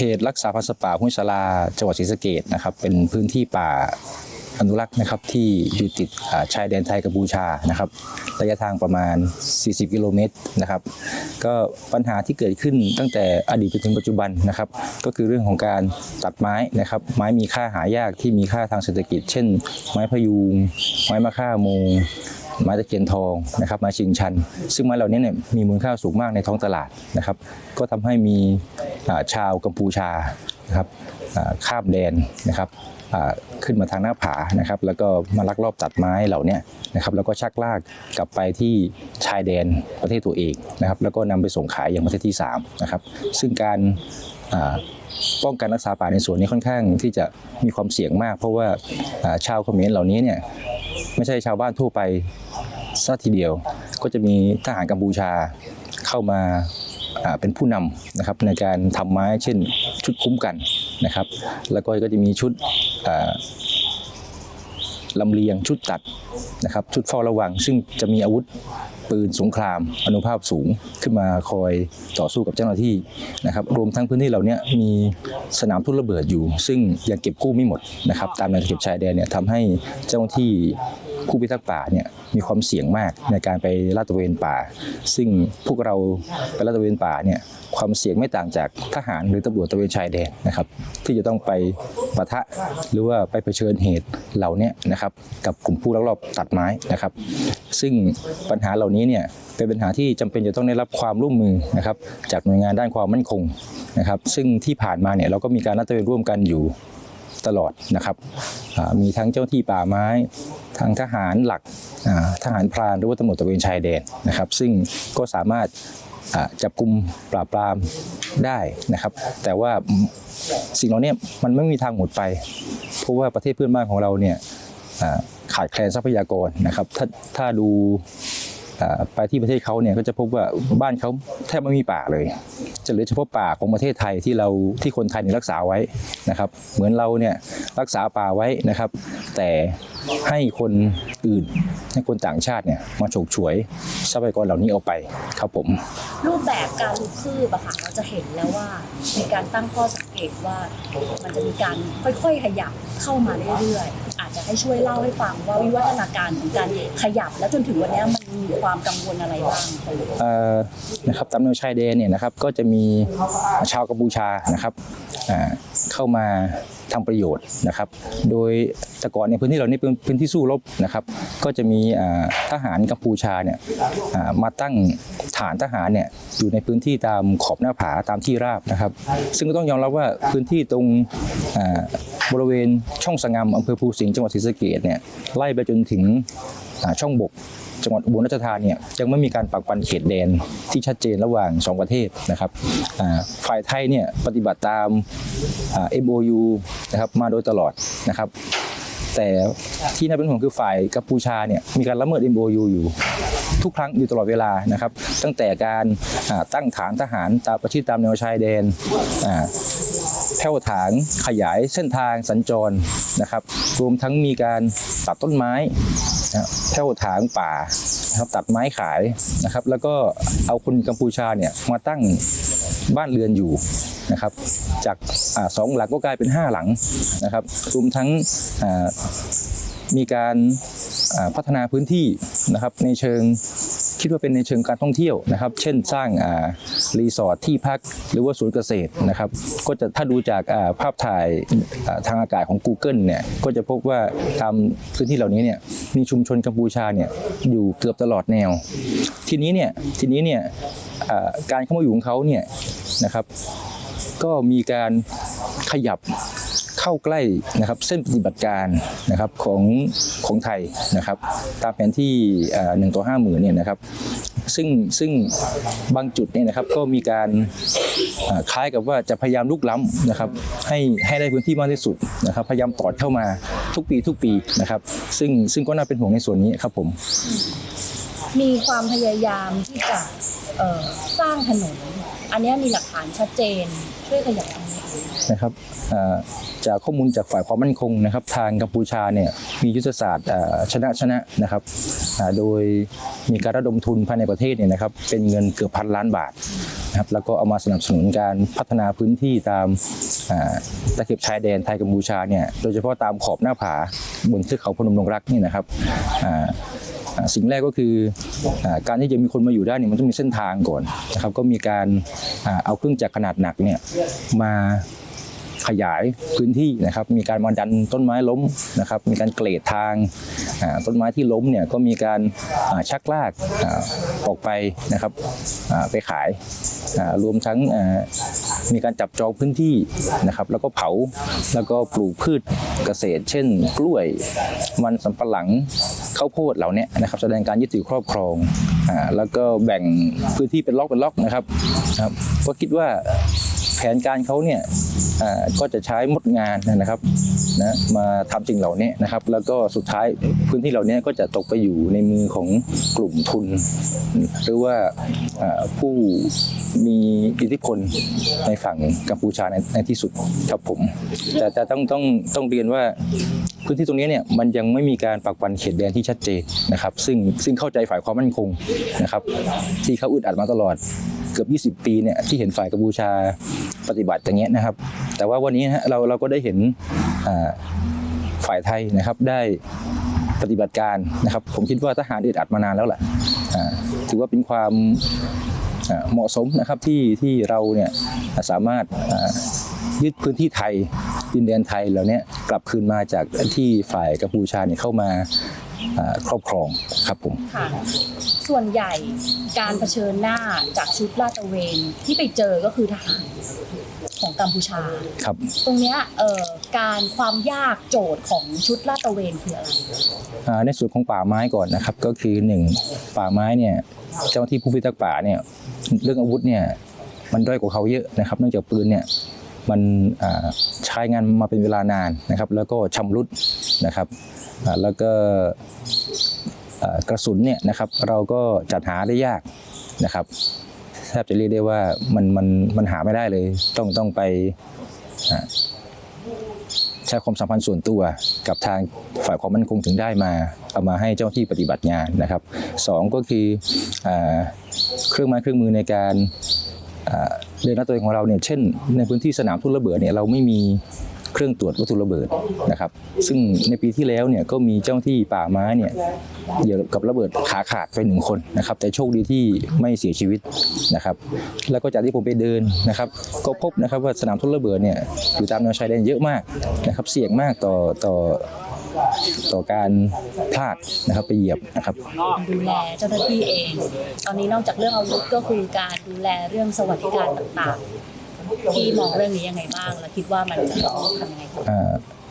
เขตรักษาพันธุ์สัตว์ป่าห้วยสาราจังหวัดศรีสะเกษนะครับเป็นพื้นที่ป่าอนุรักษ์นะครับที่อยู่ติดชายแดนไทยกัมพูชานะครับระยะทางประมาณ 40 กิโลเมตรนะครับก็ปัญหาที่เกิดขึ้นตั้งแต่อดีตจนถึงปัจจุบันนะครับก็คือเรื่องของการตัดไม้นะครับไม้มีค่าหายากที่มีค่าทางเศรษฐกิจ เช่น ไม้พยูงไม้มะค่าโมง ไม้ตะเคียนทองนะครับไม้ชิงชัน ซึ่งไม้เหล่านี้เนี่ยมีมูลค่าสูงมากในท้องตลาดนะครับ ก็ทำให้มีชาวกัมพูชานะครับข้ามแดนนะครับขึ้นมาทางหน้าผานะครับ แล้วก็มาลักลอบตัดไม้เหล่านี้นะครับ แล้วก็ชักลากกลับไปที่ชายแดนประเทศตัวเองนะครับ แล้วก็นำไปส่งขายอย่างประเทศที่สามนะครับ ซึ่งการป้องกันรักษาป่าในสวนนี้ค่อนข้างที่จะมีความเสี่ยงมาก เพราะว่าชาวเขมรเหล่านี้เนี่ยไม่ใช่ชาวบ้านทั่วไป ซะทีเดียว ก็จะมีทหารกัมพูชาเข้ามาเป็นผู้นำนะครับในการทำไม้เช่นชุดคุ้มกันนะครับ แล้วก็ก็จะมีชุดลำเลียงชุดตัดนะครับ ชุดเฝ้าระวัง ซึ่งจะมีอาวุธปืนสงครามอนุภาพสูงขึ้นมาคอยต่อสู้กับเจ้าหน้าที่นะครับ รวมทั้งพื้นที่เหล่านี้มีสนามทุ่นระเบิดอยู่ ซึ่งยังเก็บกู้ไม่หมดนะครับ ตามแนวเข็บชายแดนเนี่ยทำให้เจ้าหน้าที่ ผู้พิทักษ์ป่าเนี่ยมีความเสี่ยงมากในการไปลาดตระเวนป่า ซึ่งพวกเราไปลาดตระเวนป่าเนี่ยความเสี่ยงไม่ต่างจากทหารหรือตำรวจตระเวนชายแดนนะครับ ที่จะต้องไปปะทะหรือว่าไปเผชิญเหตุเหล่านี้นะครับ กับกลุ่มผู้ลักลอบตัดไม้นะครับ ซึ่งปัญหาเหล่านี้เนี่ยเป็นปัญหาที่จำเป็นจะต้องได้รับความร่วมมือนะครับ จากหน่วยงานด้านความมั่นคงนะครับ ซึ่งที่ผ่านมาเนี่ยเราก็มีการลาดตระเวนร่วมกันอยู่ตลอดนะครับมีทั้งเจ้าที่ป่าไม้ ทางทหารหลักทหารพรานหรือว่าตำรวจตระเวนชายแดนนะครับ ซึ่งก็สามารถจับกลุ่มปราบปรามได้นะครับ แต่ว่าสิ่งเหล่านี้มันไม่มีทางหมดไป เพราะว่าประเทศเพื่อนบ้านของเราเนี่ยขาดแคลนทรัพยากรนะครับ ถ้าถ้าดู ไปที่ประเทศเขาเนี่ยก็จะพบว่าบ้านเขาแทบไม่มีป่าเลย จะเหลือเฉพาะป่าของประเทศไทยที่เราที่คนไทยเนี่ยรักษาไว้นะครับ เหมือนเราเนี่ยรักษาป่าไว้นะครับ แต่ให้คนอื่นให้คนต่างชาติเนี่ยมาฉกฉวยทรัพยากรเหล่านี้เอาไปครับผม รูปแบบการลุกคืบอะค่ะเราจะเห็นแล้วว่ามีการตั้งข้อสังเกตว่ามันจะมีการค่อยๆขยับเข้ามาเรื่อยๆาจจะให้ช่วยเล่าให้ฟังว่าวิวัฒนาการของการขยับ แล้วจนถึงวันนี้มันมีความกังวลอะไรบ้างเอ่อนะครับตามแนวชายแดนเนี่ยนะครับก็จะมีชาวกัมพูชานะครับเข้ามาทำประโยชน์นะครับ โดยแต่ก่อนในพื้นที่เรานี่เป็นพื้นที่สู้รบนะครับ ก็จะมีทหารกัมพูชาเนี่ยมาตั้งฐานทหารเนี่ยอยู่ในพื้นที่ตามขอบหน้าผาตามที่ราบนะครับ ซึ่งก็ต้องยอมรับว่าพื้นที่ตรง บริเวณช่องสงามอำเภอภูสิงห์จังหวัดศรีสะเกษเนี่ยไล่ไปจนถึงช่องบกจังหวัดอุบลราชธานีเนี่ยยังไม่มีการปักปันเขตแดนที่ชัดเจนระหว่างสองประเทศนะครับฝ่ายไทยเนี่ยปฏิบัติตามอ่า MOU นะครับมาโดยตลอดนะครับแต่ที่น่าเป็นห่วงคือฝ่ายกัมพูชาเนี่ยมีการละเมิด MOU อยู่ ทุกครั้งอยู่ตลอดเวลานะครับ ตั้งแต่การตั้งฐานทหารตามประชิดตามแนวชายแดน แผ่วถางขยายเส้นทางสัญจรนะครับ รวมทั้งมีการตัดต้นไม้นะแผ่วถางป่านะครับตัดไม้ขายนะครับ แล้วก็เอาคนกัมพูชาเนี่ยมาตั้งบ้านเรือนอยู่นะครับ จากอสองหลังก็กลายเป็นห้าหลังนะครับ รวมทั้งมีการพัฒนาพื้นที่นะครับในเชิง คิดว่าเป็นในเชิงการท่องเที่ยวนะครับ เช่นสร้างรีสอร์ทที่พักหรือว่าศูนย์เกษตรนะครับ ก็จะถ้าดูจากาภาพถ่ายาทางอากาศของ Google เนี่ยก็จะพบว่าตามพื้นที่เหล่านี้เนี่ยมีชุมชนกัมพูชาเนี่ยอยู่เกือบตลอดแนว ทีนี้เนี่ยทีนี้เนี่ยาการเข้ามาอยู่ของเขาเนี่ยนะครับ ก็มีการขยับ เข้าใกล้นะครับเส้นปฏิบัติการนะครับของของไทยนะครับตามแผนที่หนึ่งต่อห้าหมื่นเนี่ยนะครับซึ่งซึ่งบางจุดเนี่ยนะครับก็มีการคล้ายกับว่าจะพยายามลุกล้ำนะครับให้ให้ได้พื้นที่มากที่สุดนะครับพยายามตอดเข้ามาทุกปีทุกปีนะครับ ซึ่งซึ่งก็น่าเป็นห่วงในส่วนนี้ครับผม มีความพยายามที่จะสร้างถนน อันนี้มีหลักฐานชัดเจนช่วยขยายตรง นะครับจากข้อมูลจากฝ่ายความมั่นคงนะครับ ทางกัมพูชาเนี่ยมียุทธศาสตร์ชนะชนะนะครับโดยมีการระดมทุนภายในประเทศเนี่ยนะครับเป็นเงินเกือบพันล้านบาทนะครับแล้วก็เอามาสนับสนุนการพัฒนาพื้นที่ตามตะเข็บชายแดนไทยกัมพูชาเนี่ยโดยเฉพาะตามขอบหน้าผาบนเทือกเขาพนมดงรักนี่นะครับสิ่งแรกก็คืออการที่จะมีคนมาอยู่ได้เนี่ยมันต้องมีเส้นทางก่อนนะครับก็มีการอเอาเครื่องจักรขนาดหนักเนี่ยมา ขยายพื้นที่นะครับ มีการมาดันต้นไม้ล้มนะครับ มีการเกรดทางต้นไม้ที่ล้มเนี่ยก็มีการชักลากออกไปนะครับไปขายรวมทั้งมีการจับจองพื้นที่นะครับ แล้วก็เผาแล้วก็ปลูกพืชเกษตร เช่น กล้วยมันสำปะหลังข้าวโพดเหล่านี้นะครับแสดงการยึดถือครอบครองอแล้วก็แบ่งพื้นที่เป็นล็อกเป็นล็อกนะครับนะครับก็คิดว่าแผนการเขาเนี่ย ก็จะใช้มดงานนะครับนะมาทำสิ่งเหล่านี้นะครับ แล้วก็สุดท้ายพื้นที่เหล่านี้ก็จะตกไปอยู่ในมือของกลุ่มทุน หรือว่าอ่าผู้มีอิทธิพลในฝั่งกัมพูชาในในที่สุดครับผม แต่แต่ต้องต้องต้องเรียนว่าพื้นที่ตรงนี้เนี่ยมันยังไม่มีการปักปันเขตแดนที่ชัดเจนนะครับ ซึ่งซึ่งเข้าใจฝ่ายความมั่นคงนะครับ ที่เขาอึดอัดมาตลอด เกือบ 20 ปีเนี่ยที่เห็นฝ่ายกัมพูชาปฏิบัติอย่างเงี้ยนะครับ แต่ว่าวันนี้ฮะเราเราก็ได้เห็นฝ่ายไทยนะครับได้ปฏิบัติการนะครับ ผมคิดว่าทหารอึดอัดมานานแล้วแหละอ่าถือว่าเป็นความเหมาะสมนะครับที่ที่เราเนี่ยสามารถยึดพื้นที่ไทยดินแดนไทยเหล่านี้กลับคืนมาจากที่ฝ่ายกัมพูชาเนี่ยเข้ามาอ่าครอบครองครับผมค่ะ ส่วนใหญ่การเผชิญหน้าจากชุดลาดตระเวนที่ไปเจอก็คือทหารของกัมพูชา ครับ ตรงเนี้ยเอ่อการความยากโจทย์ของชุดลาดตระเวนคืออะไร อ่าในส่วนของป่าไม้ก่อนนะครับ ก็คือหนึ่งป่าไม้เนี่ยเจ้าหน้าที่ผู้พิทักษ์ป่าเนี่ยเรื่องอาวุธเนี่ยมันด้อยกว่าเขาเยอะนะครับ เนื่องจากปืนเนี่ยมันอ่าใช้งานมาเป็นเวลานานนะครับ แล้วก็ชำรุดนะครับอ่าแล้วก็อ่า กระสุนเนี่ยนะครับเราก็จัดหาได้ยากนะครับแทบจะเรียกได้ว่ามันมันมันหาไม่ได้เลย ต้องต้องไปใช้ความสัมพันธ์ส่วนตัวกับทางฝ่ายความมั่นคงถึงได้มา เอามาให้เจ้าที่ปฏิบัติงานนะครับสองก็คืออเครื่องไม้เครื่องมือในการเรียนรู้ตัวเองของเราเนี่ยเช่น ในพื้นที่สนามทุ่นระเบิดเนี่ยเราไม่มี เครื่องตรวจวัตถุระเบิดนะครับ ซึ่งในปีที่แล้วเนี่ยก็มีเจ้าหน้าที่ป่าไม้เนี่ยเหยียบกับระเบิดขาขาดไปหนึ่งคนนะครับ แต่โชคดีที่ไม่เสียชีวิตนะครับ แล้วก็จากที่ผมไปเดินนะครับ ก็พบนะครับว่าสนามทุนระเบิดเนี่ยอยู่ตามแนวชายแดนเยอะมากนะครับ เสี่ยงมากต่อต่อต่อการพลาดนะครับไปเหยียบนะครับดูแลเจ้าหน้าที่เอง ตอนนี้นอกจากเรื่องอาวุธก็คือการดูแลเรื่องสวัสดิการต่างๆ พี่มองเรื่องนี้ยังไงบ้างและคิดว่ามันจะต้องทำยังไง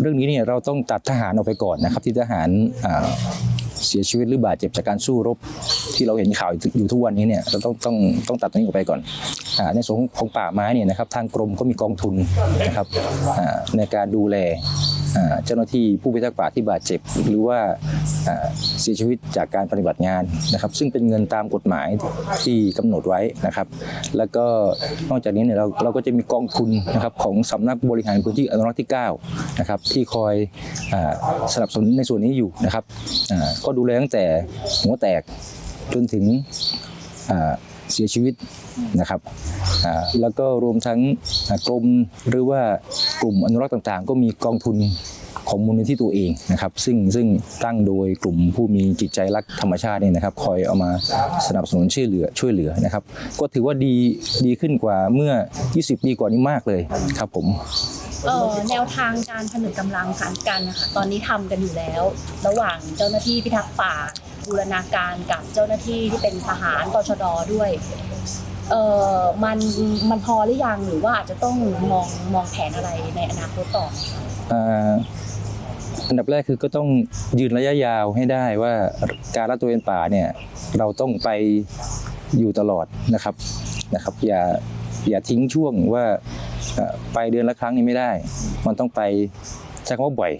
เรื่องนี้เนี่ยเราต้องตัดทหารออกไปก่อนนะครับ ที่ทหารเสียชีวิตหรือบาดเจ็บจากการสู้รบที่เราเห็นข่าวอยู่ทุกวันนี้เนี่ยเราต้องต้องต้องตัดตรงนี้ออกไปก่อนอในส่วนของป่าไม้เนี่ยนะครับทางกรมก็มีกองทุนนะครับในการดูแล เจ้าหน้าที่ผู้พิทักษ์ป่าที่บาดเจ็บ หรือว่าเสียชีวิตจากการปฏิบัติงานนะครับ ซึ่งเป็นเงินตามกฎหมายที่กำหนดไว้นะครับ แล้วก็นอกจากนี้เนี่ยเราเราก็จะมีกองทุนนะครับของสำนักบริหารพื้นที่อนุรักษ์ที่9นะครับที่คอยอสนับสนุนในส่วนนี้อยู่นะครับก็ดูแลตั้งแต่หัวแตกจนถึง เสียชีวิตนะครับแล้วก็รวมทั้งกรมหรือว่ากลุ่มอนุรักษ์ต่างๆ ก็มีกองทุนของมูลนิธิตัวเองนะครับซึ่งซึ่งตั้งโดยกลุ่มผู้มีจิตใจรักธรรมชาติเนี่ยนะครับ คอยเอามาสนับสนุนช่วยเหลือช่วยเหลือนะครับ ก็ถือว่าดีดีขึ้นกว่าเมื่อ 20 ปีก่อนนี้มากเลยครับผมแนวทางการผนึกกำลังกันกันนะคะตอนนี้ทำกันอยู่แล้ว ระหว่างเจ้าหน้าที่พิทักษ์ป่า บูรณาการกับเจ้าหน้าที่ที่เป็นทหารตชดด้วยเออมันมันพอหรือยังหรือว่าอาจจะต้องมองมองแผนอะไรในอนาคตต่ออันดับแรกคือก็ต้องยืนระยะยาวให้ได้ว่าการรัดตัวเวนป่าเนี่ยเราต้องไปอยู่ตลอดนะครับนะครับ อย่าอย่าทิ้งช่วงว่าไปเดือนละครั้งนี้ไม่ได้ มันต้องไปใช้คำว่าบ่อย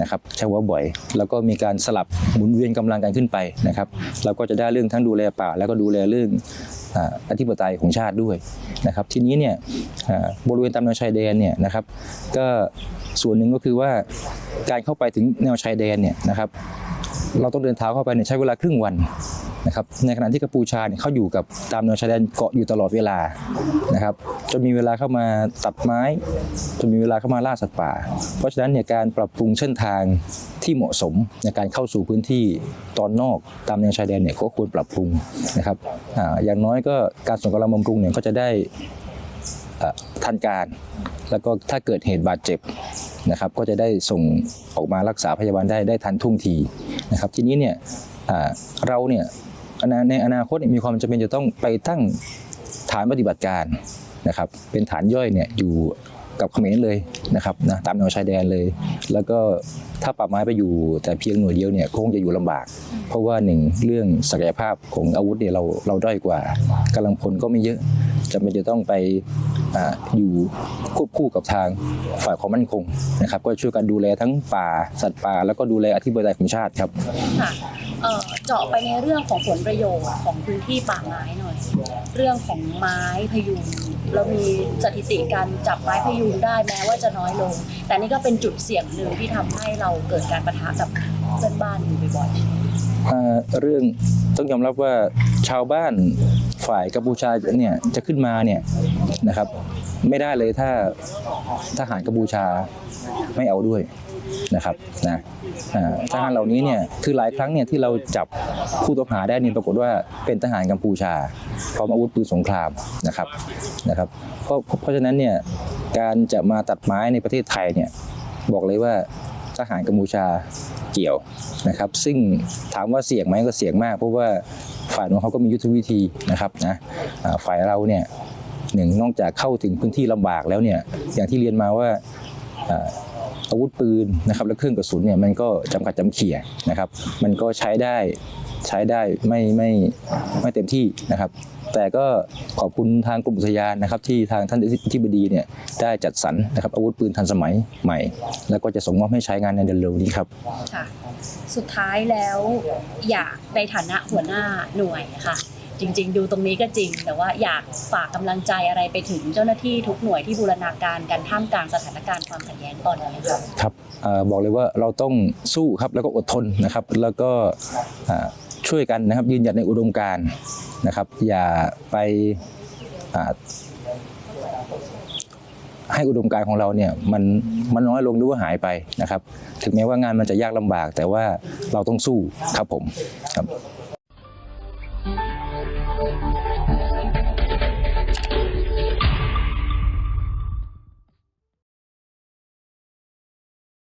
นะครับใช้ว่าบ่อย แล้วก็มีการสลับหมุนเวียนกำลังกันขึ้นไปนะครับ เราก็จะได้เรื่องทั้งดูแลป่า แล้วก็ดูแลเรื่องอธิปไตยของชาติด้วยนะครับ ทีนี้เนี่ยบริเวณตามแนวชายแดนเนี่ยนะครับ ก็ส่วนหนึ่งก็คือว่าการเข้าไปถึงแนวชายแดนเนี่ยนะครับ เราต้องเดินเท้าเข้าไปเนี่ยใช้เวลาครึ่งวัน นะครับในขณะที่กัมพูชาเนี่ยเขาอยู่กับตามแนวชายแดนเกาะอยู่ตลอดเวลานะครับจนมีเวลาเข้ามาตัดไม้จนมีเวลาเข้ามาล่าสัตว์ป่า เพราะฉะนั้นเนี่ยการปรับปรุงเส้นทางที่เหมาะสมในการเข้าสู่พื้นที่ตอนนอกตามแนวชายแดนเนี่ยก็ควรปรับปรุงนะครับออย่างน้อยก็การส่งกำลังบำรุงเนี่ยก็จะได้ทันการ แล้วก็ถ้าเกิดเหตุบาดเจ็บนะครับก็จะได้ส่งออกมารักษาพยาบาลได้ได้ทันท่วงทีนะครับทีนี้เนี่ยเราเนี่ย ในอนาคตมีความจำเป็นจะต้องไปตั้งฐานปฏิบัติการนะครับ เป็นฐานย่อยเนี่ยอยู่กับเขมรเลยนะครับนะตามแนวชายแดนเลย แล้วก็ถ้าป่าไม้ไปอยู่แต่เพียงหน่วยเดียวเนี่ยคงจะอยู่ลำบาก เพราะว่าหนึ่งเรื่องศักยภาพของอาวุธเนี่ยเราเราด้อยกว่ากำลังพลก็ไม่เยอะจำเป็นจะต้องไปออยู่ควบคู่กับทางฝ่ายความมั่นคงนะครับ ก็ช่วยกันดูแลทั้งป่าสัตว์ป่า แล้วก็ดูแลอธิปไตยของชาติครับค่ะ เอ่อเจาะไปในเรื่องของผลประโยชน์ของพื้นที่ป่าไม้หน่อย เรื่องของไม้พยุงเรามีสถิติการจับไม้พยุงได้แม้ว่าจะน้อยลง แต่นี่ก็เป็นจุดเสี่ยงหนึ่งที่ทำให้เราเกิดการปะทะกับเพื่อนบ้านอยู่บ่อยอ่าเรื่องต้องยอมรับว่าชาวบ้าน ฝ่ายกัมพูชาเนี่ยจะขึ้นมาเนี่ยนะครับ ไม่ได้เลยถ้าทหารกัมพูชาไม่เอาด้วยนะครับนะทหารเหล่านี้เนี่ยคือหลายครั้งเนี่ยที่เราจับผู้ต้องหาได้เนี่ยปรากฏว่าเป็นทหารกัมพูชาพร้อมอาวุธปืนสงครามนะครับนะครับเพราะเพราะฉะนั้นเนี่ยการจะมาตัดไม้ในประเทศไทยเนี่ยบอกเลยว่า ทหารกัมพูชาเกี่ยวนะครับ ซึ่งถามว่าเสี่ยงไหมก็เสี่ยงมาก เพราะว่าฝ่ายของเขาก็มียุทธวิธีนะครับนะฝ่ายเราเนี่ยหนึ่งนอกจากเข้าถึงพื้นที่ลำบากแล้วเนี่ยอย่างที่เรียนมาว่าอาวุธปืนนะครับและเครื่องกระสุนเนี่ยมันก็จำกัดจำเขี่ยนะครับ มันก็ใช้ได้ใช้ได้ไม่ไม่ไม่เต็มที่นะครับ แต่ก็ขอบคุณทางกรมอุทยานนะครับที่ทางท่านอธิบดีเนี่ยได้จัดสรรนะครับอาวุธปืนทันสมัยใหม่ แล้วก็จะส่งมอบให้ใช้งานในเดือนเร็วนี้ครับๆค่ะสุดท้ายแล้วอยากในฐานะหัวหน้าหน่วยค่ะจริง ๆ ดูตรงนี้ก็จริง แต่ว่าอยากฝากกำลังใจอะไรไปถึงเจ้าหน้าที่ทุกหน่วยที่บูรณาการกันท่ามกลางสถานการณ์ความขัดแย้งตอนนี้ค่ะครับเอ่อบอกเลยว่าเราต้องสู้ครับแล้วก็อดทนนะครับ แล้วก็อ่า ช่วยกันนะครับยืนหยัดในอุดมการนะครับ อย่าไปให้อุดมการของเราเนี่ยมันมันน้อยลงหรือว่าหายไปนะครับ ถึงแม้ว่างานมันจะยากลำบาก แต่ว่าเราต้องสู้ครับผมครับ